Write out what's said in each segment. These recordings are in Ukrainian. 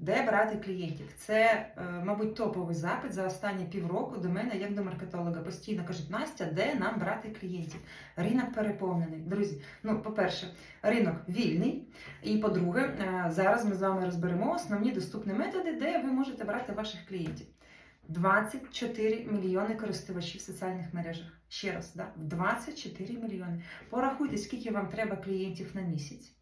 Де брати клієнтів? Це, е, мабуть, топовий запит за останні півроку до мене, як до маркетолога. Постійно кажуть, Настя, де нам брати клієнтів? Ринок переповнений. Друзі, ну, по-перше, ринок вільний. І по-друге, е, зараз ми з вами розберемо основні доступні методи, де ви можете брати ваших клієнтів. 24 мільйони користувачів в соціальних мережах. Ще раз, да? 24 мільйони. Порахуйте, скільки вам треба клієнтів на місяць.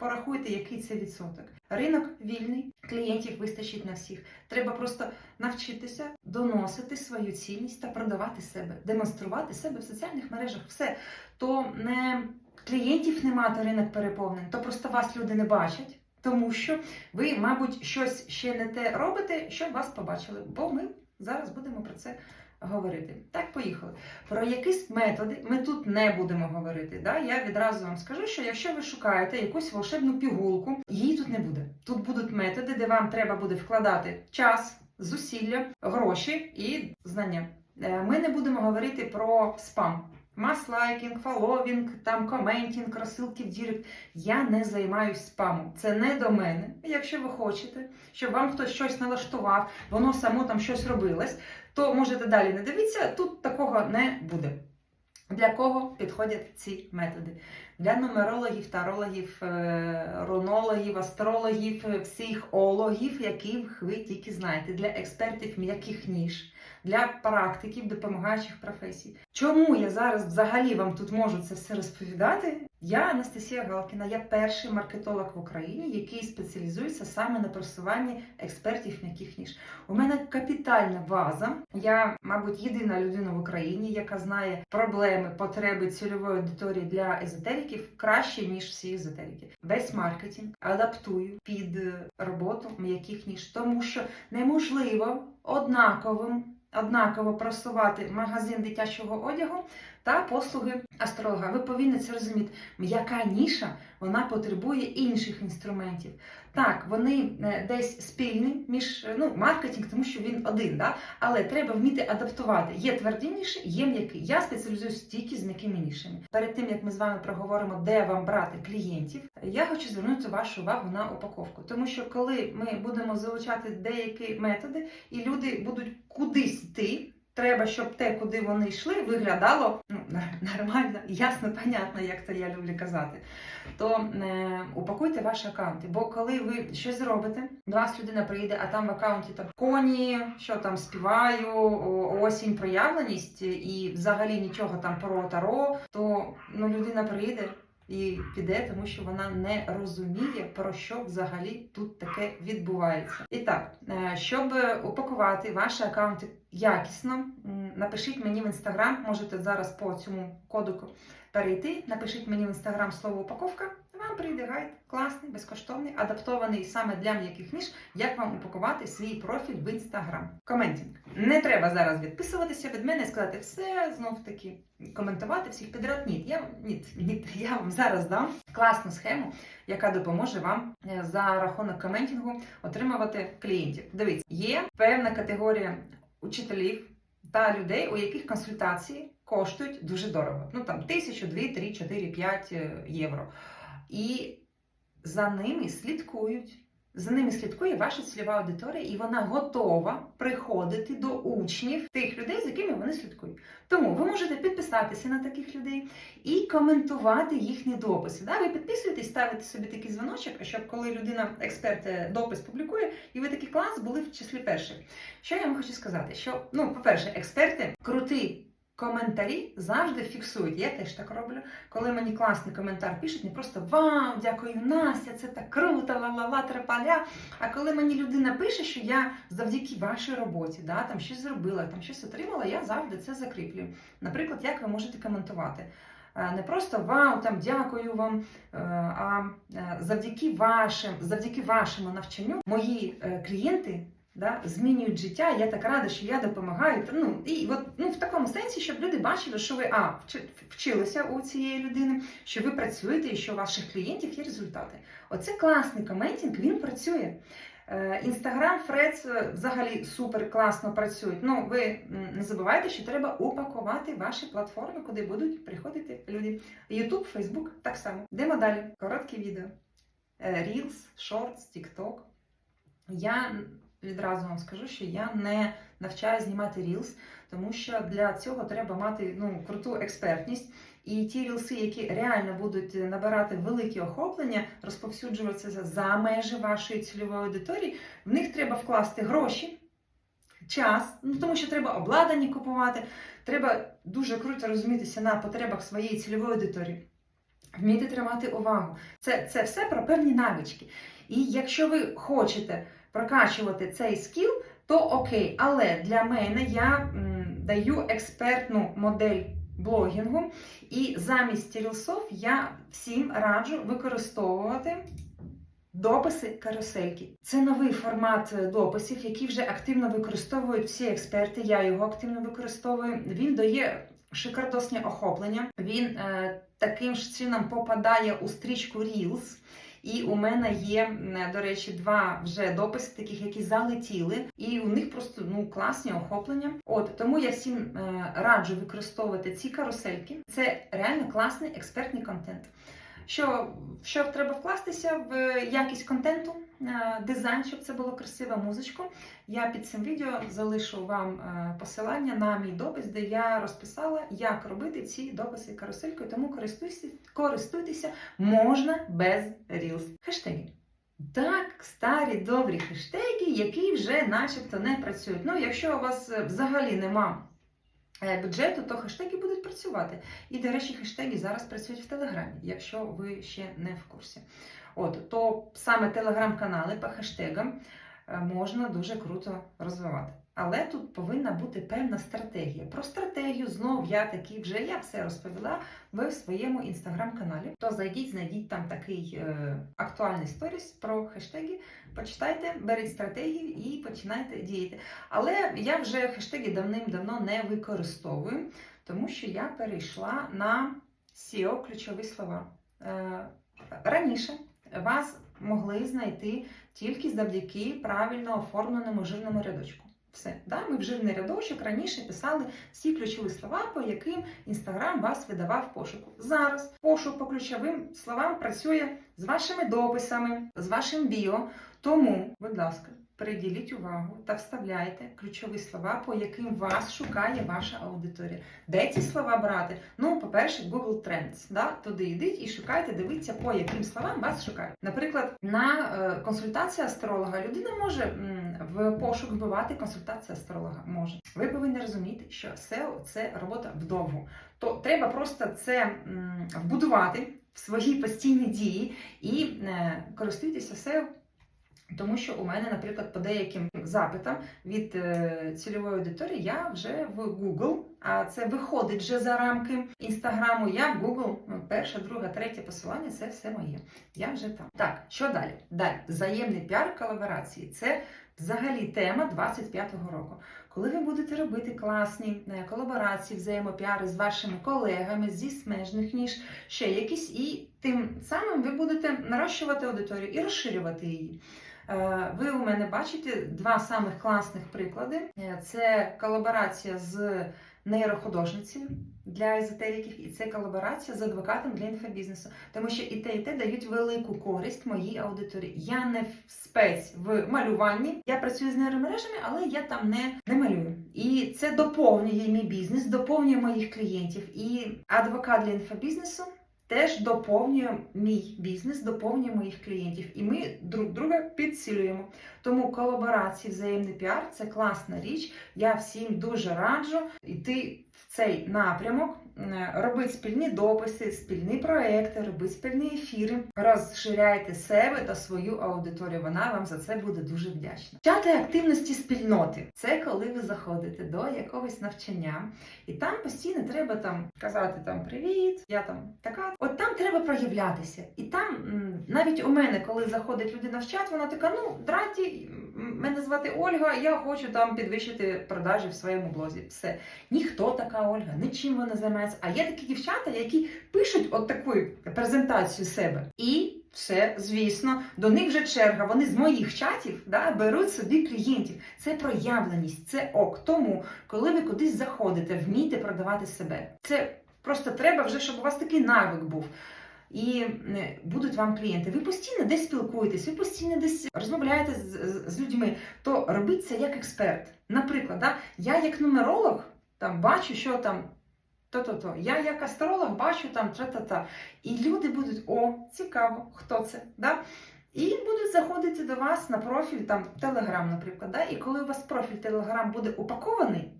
Порахуйте, який це відсоток. Ринок вільний, клієнтів вистачить на всіх. Треба просто навчитися доносити свою цінність та продавати себе, демонструвати себе в соціальних мережах. Все то не клієнтів нема, то ринок переповнений, то просто вас люди не бачать. Тому що ви, мабуть, щось ще не те робите, щоб вас побачили. Бо ми зараз будемо про це говорити. Так, поїхали. Про якісь методи ми тут не будемо говорити. Да? Я відразу вам скажу, що якщо ви шукаєте якусь волшебну пігулку, її тут не буде. Тут будуть методи, де вам треба буде вкладати час, зусилля, гроші і знання. Е, Ми не будемо говорити про спам. Маслайкінг, фоловінг, там коментінг, розсилки в дірект. Я не займаюсь спамом. Це не до мене. Якщо ви хочете, щоб вам хтось щось налаштував, воно само там щось робилось, то можете далі не дивитися, тут такого не буде. Для кого підходять ці методи? Для нумерологів, тарологів, е, рунологів, астрологів, психологів, яких ви тільки знаєте, для експертів м'яких ніж, для практиків допомагаючих професій. Чому я зараз взагалі вам тут можу це все розповідати? Я Анастасія Галкіна, я перший маркетолог в Україні, який спеціалізується саме на просуванні експертів м'яких ніж. У мене капітальна база. Я, мабуть, єдина людина в Україні, яка знає проблеми, потреби цільової аудиторії для езотериків краще, ніж всі езотерики. Весь маркетинг адаптую під роботу м'яких ніж, тому що неможливо однаковим. Однаково просувати магазин дитячого одягу та послуги астролога. Ви повинні це розуміти. М'яка ніша вона потребує інших інструментів. Так, вони е, десь спільні між е, ну, маркетинг, тому що він один, да? але треба вміти адаптувати. Є тверді ніші, є м'які. Я спеціалізуюсь тільки з м'якими нішами. Перед тим як ми з вами проговоримо, де вам брати клієнтів, я хочу звернути вашу увагу на упаковку. Тому що коли ми будемо залучати деякі методи, і люди будуть кудись йти. Треба, щоб те, куди вони йшли, виглядало ну, нормально, ясно, понятно, як це я люблю казати. То е, упакуйте ваші аккаунти. Бо коли ви щось зробите, до вас людина прийде, а там в аккаунті там коні, що там співаю, осінь, проявленість і взагалі нічого там про таро, то ну, людина прийде. І піде, тому що вона не розуміє, про що взагалі тут таке відбувається. І так, е, щоб упакувати ваші аккаунти якісно, напишіть мені в інстаграм, можете зараз по цьому кодику перейти, напишіть мені в інстаграм слово упаковка. Вам прийде гайд класний, безкоштовний, адаптований саме для м'яких ніж, як вам упакувати свій профіль в інстаграм. Коментінг. Не треба зараз відписуватися від мене і сказати все знов таки коментувати всіх підряд. Ні, я ні, ні, я вам зараз дам класну схему, яка допоможе вам е, за рахунок коментінгу отримувати клієнтів. Дивіться, є певна категорія учителів та людей, у яких консультації коштують дуже дорого. Ну там тисячу, дві, три, чотири, п'ять е, євро. І за ними слідкують. За ними слідкує ваша цільова аудиторія, і вона готова приходити до учнів тих людей, з якими вони слідкують. Тому ви можете підписатися на таких людей і коментувати їхні дописи. Да? Ви підписуєтесь, ставите собі такий дзвіночок, щоб коли людина, експерт, е, допис публікує, і ви такий клас були в числі перших. Що я вам хочу сказати? Що, ну, по-перше, експерти круті. Коментарі завжди фіксують. Я теж так роблю. Коли мені класний коментар пишуть, не просто Вау, дякую, Настя, це так круто, ла-ла-ла, трапаля. А коли мені людина пише, що я завдяки вашій роботі, да, там щось зробила, там щось отримала, я завжди це закріплюю. Наприклад, як ви можете коментувати. Е, Не просто вау, там дякую вам, е, а е, завдяки вашим, завдяки вашому навчанню мої клієнти да, змінюють життя. Я так рада, що я допомагаю. Ну і от ну в такому сенсі, щоб люди бачили, що ви а вчилися у цієї людини, що ви працюєте і що у ваших клієнтів є результати. Оце класний коментінг, він працює. Інстаграм, Фрец взагалі супер класно працюють. Ну, ви не забувайте, що треба упакувати ваші платформи, куди будуть приходити люди. Ютуб, Фейсбук так само. Йдемо далі. Короткі відео. Е, Reels, Shorts, TikTok. Я відразу вам скажу, що я не навчаю знімати Reels, тому що для цього треба мати ну, круту експертність. І ті рілси, які реально будуть набирати великі охоплення, розповсюджуватися за межі вашої цільової аудиторії, в них треба вкласти гроші, час, ну тому що треба обладнані купувати, треба дуже круто розумітися на потребах своєї цільової аудиторії, вміти тримати увагу. Це, це все про певні навички. І якщо ви хочете прокачувати цей скіл, то окей. Але для мене я м, даю експертну модель блогінгу, і замість рілсов я всім раджу використовувати. Дописи карусельки. Це новий формат е, дописів, який вже активно використовують всі експерти. Я його активно використовую. Він дає шикардосне охоплення. Він е, таким ж чином попадає у стрічку Reels. І у мене є, до речі, два вже дописи, таких, які залетіли, і у них просто ну класні охоплення. От тому я всім е, раджу використовувати ці карусельки. Це реально класний експертний контент. Що, що треба вкластися в якість контенту, е, дизайн, щоб це було красиво, музичку. Я під цим відео залишу вам е, посилання на мій допис, де я розписала, як робити ці дописи каруселькою, тому користуйтеся, користуйтеся можна без Reels. Хештеги. Так, старі добрі хештеги, які вже начебто не працюють. Ну, якщо у вас е, взагалі нема е, бюджету, то хештеги будуть працювати. І, до речі, хештеги зараз працюють в Телеграмі, якщо ви ще не в курсі. От, то саме телеграм-канали по хештегам е, можна дуже круто розвивати. Але тут повинна бути певна стратегія. Про стратегію знов я таки вже я все розповіла в своєму інстаграм-каналі. То зайдіть, знайдіть там такий е, актуальний сторіс про хештеги. Почитайте, беріть стратегію і починайте діяти. Але я вже хештеги давним-давно не використовую, тому що я перейшла на SEO ключові слова. Е, раніше вас могли знайти тільки завдяки правильно оформленому жирному рядочку. Все, да? ми в жирний рядочок раніше писали всі ключові слова, по яким Інстаграм вас видавав пошуку. Зараз пошук по ключовим словам працює з вашими дописами, з вашим біо. Тому, будь ласка, приділіть увагу та вставляйте ключові слова, по яким вас шукає ваша аудиторія. Де ці слова брати? Ну, по-перше, Google Trends. Да? Туди йдіть і шукайте, дивіться, по яким словам вас шукають. Наприклад, на е, консультацію астролога людина може в пошук вбивати консультація астролога. Може. Ви повинні розуміти, що SEO – це робота вдовго. То треба просто це вбудувати в свої постійні дії і е, користуйтеся SEO. Тому що у мене, наприклад, по деяким запитам від е, цільової аудиторії я вже в Google, а це виходить вже за рамки інстаграму. Я в Google, перше, друге, третє посилання це все моє. Я вже там. Так, що далі? Далі взаємний піар колаборації. Це взагалі тема 25-го року. Коли ви будете робити класні е, колаборації, взаємопіари з вашими колегами зі смежних ніж, ще якісь, і тим самим ви будете нарощувати аудиторію і розширювати її. Е, Ви у мене бачите два самих класних приклади: Е, це колаборація з нейрохудожницею для езотериків, і це колаборація з адвокатом для інфобізнесу. Тому що і те, і те дають велику користь моїй аудиторії. Я не спец в малюванні. Я працюю з нейромережами, але я там не, не малюю. І це доповнює мій бізнес, доповнює моїх клієнтів. І адвокат для інфобізнесу теж доповнює мій бізнес, доповнює моїх клієнтів, і ми друг друга підсилюємо. Тому колаборації, взаємний піар це класна річ. Я всім дуже раджу йти в цей напрямок, робити спільні дописи, спільні проекти, робити спільні ефіри. Розширяйте себе та свою аудиторію. Вона вам за це буде дуже вдячна. Чати активності спільноти це коли ви заходите до якогось навчання, і там постійно треба там казати там привіт, я там така. От там треба проявлятися. І там навіть у мене, коли заходить людина в чат, вона така: ну драті, мене звати Ольга, я хочу там підвищити продажі в своєму блозі. Все. Ніхто така Ольга, нічим вона займається. А є такі дівчата, які пишуть от таку презентацію себе. І все, звісно, до них вже черга. Вони з моїх чатів да, беруть собі клієнтів. Це проявленість, це ок. Тому, коли ви кудись заходите, вмійте продавати себе. Це просто треба вже, щоб у вас такий навик був. І е, будуть вам клієнти. Ви постійно десь спілкуєтесь, ви постійно десь розмовляєте з, з, з людьми, то робіть це як експерт. Наприклад, да, я як нумеролог там бачу, що там. То-то-то. Я як астролог бачу там тра-та-та. І люди будуть, о, цікаво, хто це. Да? І будуть заходити до вас на профіль там Telegram, наприклад. Да? І коли у вас профіль Telegram буде упакований,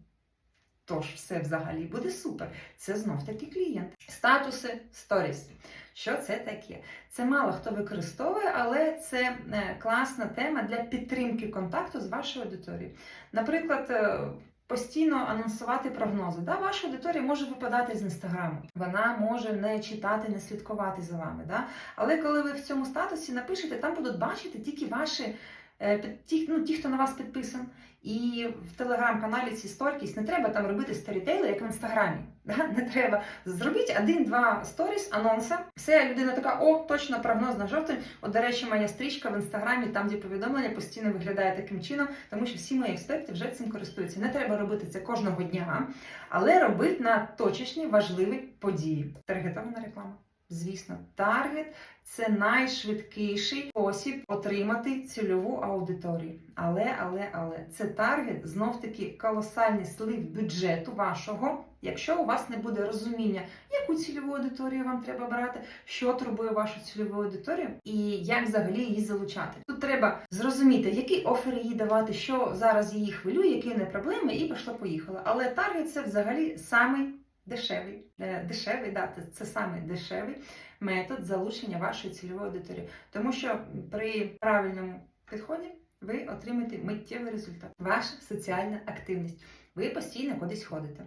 то ж все взагалі буде супер. Це знов таки клієнт. Статуси сторіс. Що це таке? Це мало хто використовує, але це е, класна тема для підтримки контакту з вашою аудиторією. Наприклад, е, постійно анонсувати прогнози. Да? Ваша аудиторія може випадати з інстаграму, вона може не читати, не слідкувати за вами. Да? Але коли ви в цьому статусі напишете, там будуть бачити тільки ваші. Е, Ті, ну, ті, хто на вас підписан, і в телеграм-каналі ці сторіс не треба там робити сторітейли, як в інстаграмі. Да? Не треба. Зробіть один-два сторіс, анонса. Все, людина така, о, точно прогноз на жовтень. От, до речі, моя стрічка в інстаграмі, там, де повідомлення, постійно виглядає таким чином, тому що всі мої експерти вже цим користуються. Не треба робити це кожного дня, але робити на точечні важливі події. Таргетована реклама. Звісно, таргет це найшвидкіший спосіб отримати цільову аудиторію. Але, але, але це таргет знов таки колосальний слив бюджету вашого, якщо у вас не буде розуміння, яку цільову аудиторію вам треба брати, що турбує вашу цільову аудиторію і як взагалі її залучати. Тут треба зрозуміти, які офери їй давати, що зараз її хвилює, які не проблеми, і пішло поїхало. Але таргет це взагалі самий дешевий, е, дешевий, да, це- самий дешевий метод залучення вашої цільової аудиторії. Тому що при правильному підході ви отримаєте миттєвий результат. Ваша соціальна активність. Ви постійно кудись ходите.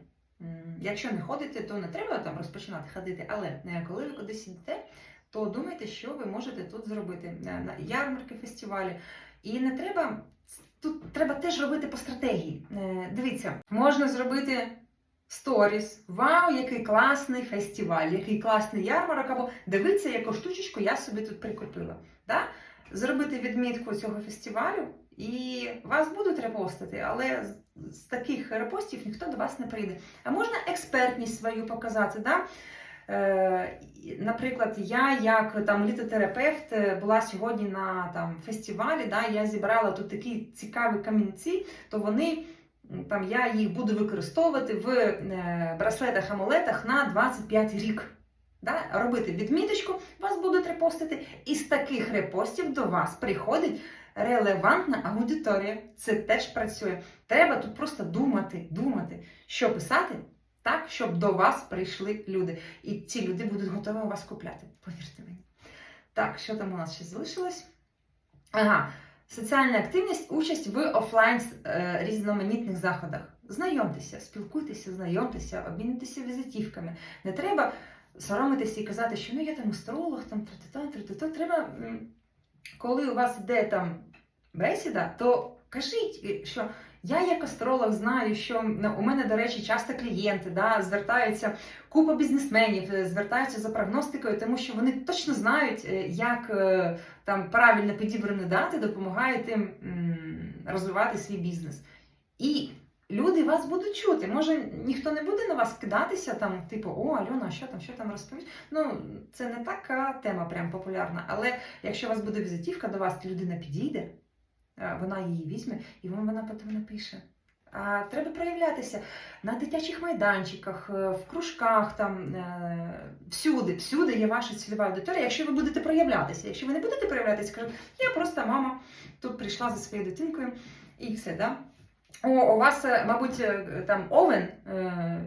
Якщо не ходите, то не треба там розпочинати ходити, але е, коли ви кудись йдете, то думайте, що ви можете тут зробити Е, на ярмарки, фестивалі. І не треба тут треба теж робити по стратегії. Дивіться, можна зробити сторіс. Вау, який класний фестиваль, який класний ярмарок, або дивіться, яку штучечку я собі тут прикупила. Да? Зробити відмітку цього фестивалю, і вас будуть репостити, але з, таких репостів ніхто до вас не прийде. А можна експертність свою показати. Да? Е, наприклад, я як там літотерапевт е, була сьогодні на там фестивалі, да, я зібрала тут такі цікаві камінці, то вони там я їх буду використовувати в е, браслетах амулетах на 25 рік. Да? Робити відміточку, вас будуть репостити, і з таких репостів до вас приходить релевантна аудиторія. Це теж працює. Треба тут просто думати, думати, що писати, так, щоб до вас прийшли люди. І ці люди будуть готові у вас купляти. Повірте мені. Так, що там у нас ще залишилось? Ага, соціальна активність, участь в офлайн е, різноманітних заходах. Знайомтеся, спілкуйтеся, знайомтеся, обмінюйтеся візитівками. Не треба соромитися і казати, що ну я там астролог, там тра-та-та, тра-та-та. Треба, коли у вас йде там бесіда, то кажіть, що я як астролог знаю, що у мене, до речі, часто клієнти да, звертаються, купа бізнесменів е, звертаються за прогностикою, тому що вони точно знають, е, як е, там правильно підібрані дати допомагають їм розвивати свій бізнес. І люди вас будуть чути. Може, ніхто не буде на вас кидатися, там, типу, о, Альона, що там, що там розповість? Ну, це не така тема прям популярна, але якщо у вас буде візитівка, до вас людина підійде, вона її візьме, і вона потім напише. А треба проявлятися на дитячих майданчиках, е, в кружках, там е, всюди, всюди є ваша цільова аудиторія. Якщо ви будете проявлятися, якщо ви не будете проявлятися, кажуть, я просто мама тут прийшла за своєю дитинкою і все, да? О, у вас, е, мабуть, е, там овен е,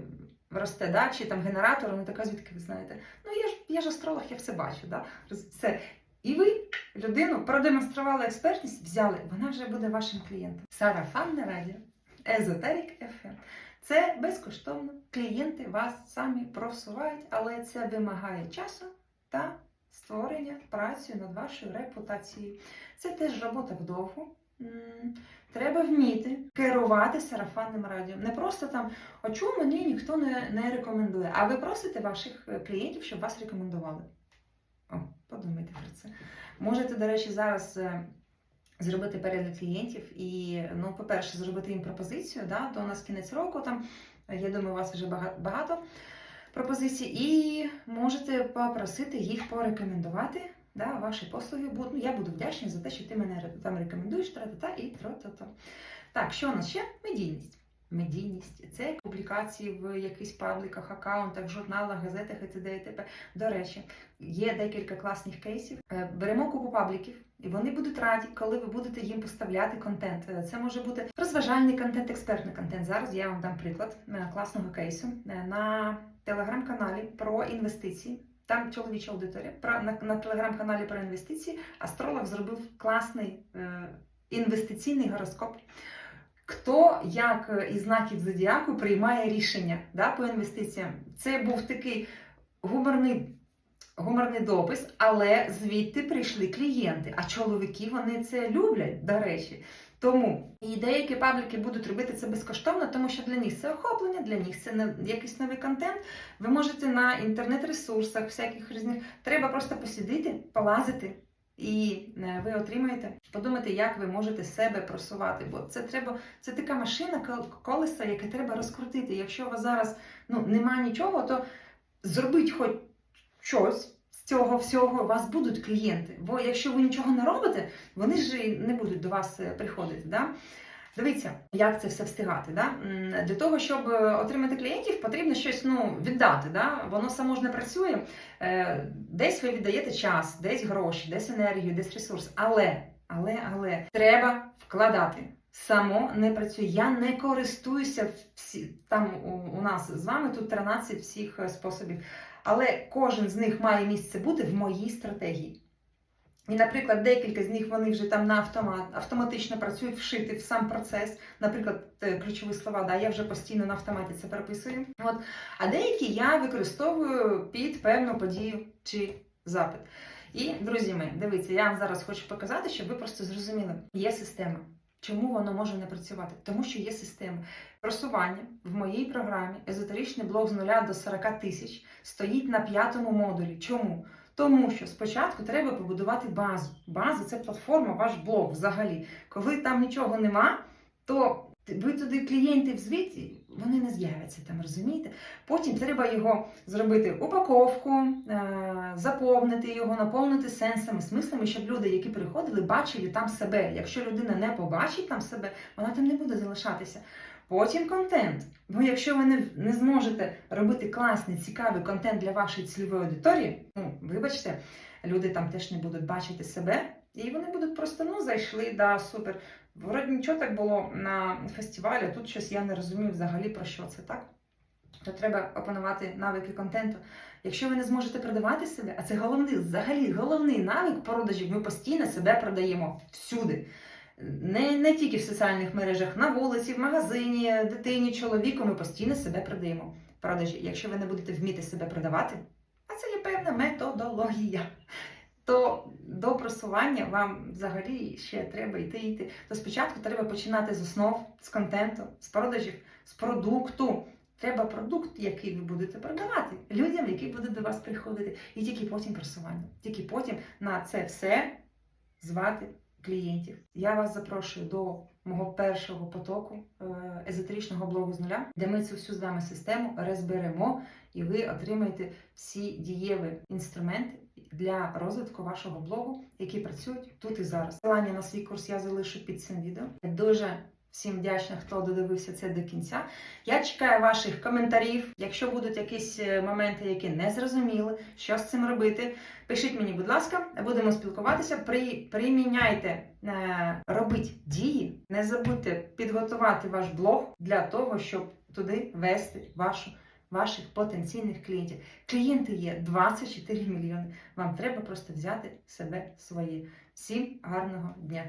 росте, да? чи там генератор, вона така, звідки ви знаєте? Ну, я ж, я ж астролог, я все бачу. Да? Все. І ви людину продемонстрували експертність, взяли, вона вже буде вашим клієнтом. Сарафанне радіо, Езотерік FM. Це безкоштовно. Клієнти вас самі просувають, але це вимагає часу та створення праці над вашою репутацією. Це теж робота вдовго. Треба вміти керувати сарафанним радіо. Не просто там, а чому мені ніхто не, не рекомендує, а ви просите ваших е, клієнтів, щоб вас рекомендували. Подумайте про це. Можете, до речі, зараз е, зробити перегляд клієнтів і, ну, по-перше, зробити їм пропозицію. Да? У нас кінець року там, я думаю, у вас вже багато пропозицій, і можете попросити їх порекомендувати. Да, ваші послуги. Ну, я буду вдячна за те, що ти мене там рекомендуєш, тра-та-та і тро-та-та. Так, що у нас ще? Медійність. Медійність це публікації в якихось пабліках, аккаунтах, журналах, газетах і т.д. і т.п. До речі, є декілька класних кейсів. Е, Беремо купу пабліків, і вони будуть раді, коли ви будете їм поставляти контент. Е, Це може бути розважальний контент, експертний контент. Зараз я вам дам приклад е, класного кейсу на телеграм-каналі про інвестиції. Там чоловіча аудиторія. Про на, на телеграм-каналі про інвестиції астролог зробив класний е, інвестиційний гороскоп. Хто як е, із знаків зодіаку приймає рішення да, по інвестиціям? Це був такий гуморний, гуморний допис, але звідти прийшли клієнти. А чоловіки вони це люблять, до речі. Тому і деякі пабліки будуть робити це безкоштовно, тому що для них це охоплення, для них це якийсь новий контент. Ви можете на інтернет-ресурсах, всяких різних. Треба просто посидіти, полазити, і е, ви отримаєте. Подумайте, як ви можете себе просувати. Бо це треба, це така машина кол- колеса, яке треба розкрутити. Якщо у вас зараз ну, немає нічого, то зробіть хоч щось. З цього всього у вас будуть клієнти. Бо якщо ви нічого не робите, вони ж не будуть до вас е, приходити. Да? Дивіться, як це все встигати. Да? Для того, щоб е, отримати клієнтів, потрібно щось ну, віддати. Да? Воно само ж не працює. Е, Десь ви віддаєте час, десь гроші, десь енергію, десь ресурс. Але, але, але треба вкладати. Само не працює. Я не користуюся всі там у, у нас з вами тут 13 всіх е, способів. Але кожен з них має місце бути в моїй стратегії. І, наприклад, декілька з них вони вже там на автомат автоматично працюють вшити в сам процес. Наприклад, е, ключові слова, да, я вже постійно на автоматі це прописую. От. А деякі я використовую під певну подію чи запит. І, друзі мої, дивіться, я вам зараз хочу показати, щоб ви просто зрозуміли, є система. Чому воно може не працювати? Тому що є система. Просування в моїй програмі езотеричний блог з нуля до 40 тисяч стоїть на п'ятому модулі. Чому? Тому що спочатку треба побудувати базу. База це платформа, ваш блог взагалі. Коли там нічого нема, то ви туди клієнтів звідти, вони не з'являться там, розумієте? Потім треба його зробити упаковку, е, заповнити його, наповнити сенсами, смислами, щоб люди, які приходили, бачили там себе. Якщо людина не побачить там себе, вона там не буде залишатися. Потім контент. Бо якщо ви не, не зможете робити класний, цікавий контент для вашої цільової аудиторії, ну вибачте, люди там теж не будуть бачити себе, і вони будуть просто ну зайшли, да, супер. Вроді нічого так було на фестивалі, а тут щось я не розумію взагалі про що це, так? То треба опанувати навики контенту. Якщо ви не зможете продавати себе, а це головний, взагалі головний навик продажів, ми постійно себе продаємо всюди. Не, не тільки в соціальних мережах, на вулиці, в магазині, дитині, чоловіку, ми постійно себе продаємо. Продажі. Якщо ви не будете вміти себе продавати, а це є певна методологія, то до просування вам взагалі ще треба йти йти. То спочатку треба починати з основ, з контенту, з продажів, з продукту. Треба продукт, який ви будете продавати людям, які будуть до вас приходити, і тільки потім просування. Тільки потім на це все звати клієнтів. Я вас запрошую до мого першого потоку е, езотеричного блогу з нуля, де ми цю всю з вами систему розберемо, і ви отримаєте всі дієві інструменти для розвитку вашого блогу, які працюють тут і зараз. Посилання на свій курс я залишу під цим відео. Дуже всім вдячна, хто додивився це до кінця. Я чекаю ваших коментарів. Якщо будуть якісь е, моменти, які не зрозуміли, що з цим робити, пишіть мені, будь ласка, будемо спілкуватися. При, приміняйте, е, робіть дії. Не забудьте підготувати ваш блог для того, щоб туди вести вашу. Ваших потенційних клієнтів. Клієнти є 24 мільйони. Вам треба просто взяти себе своє. Всім гарного дня!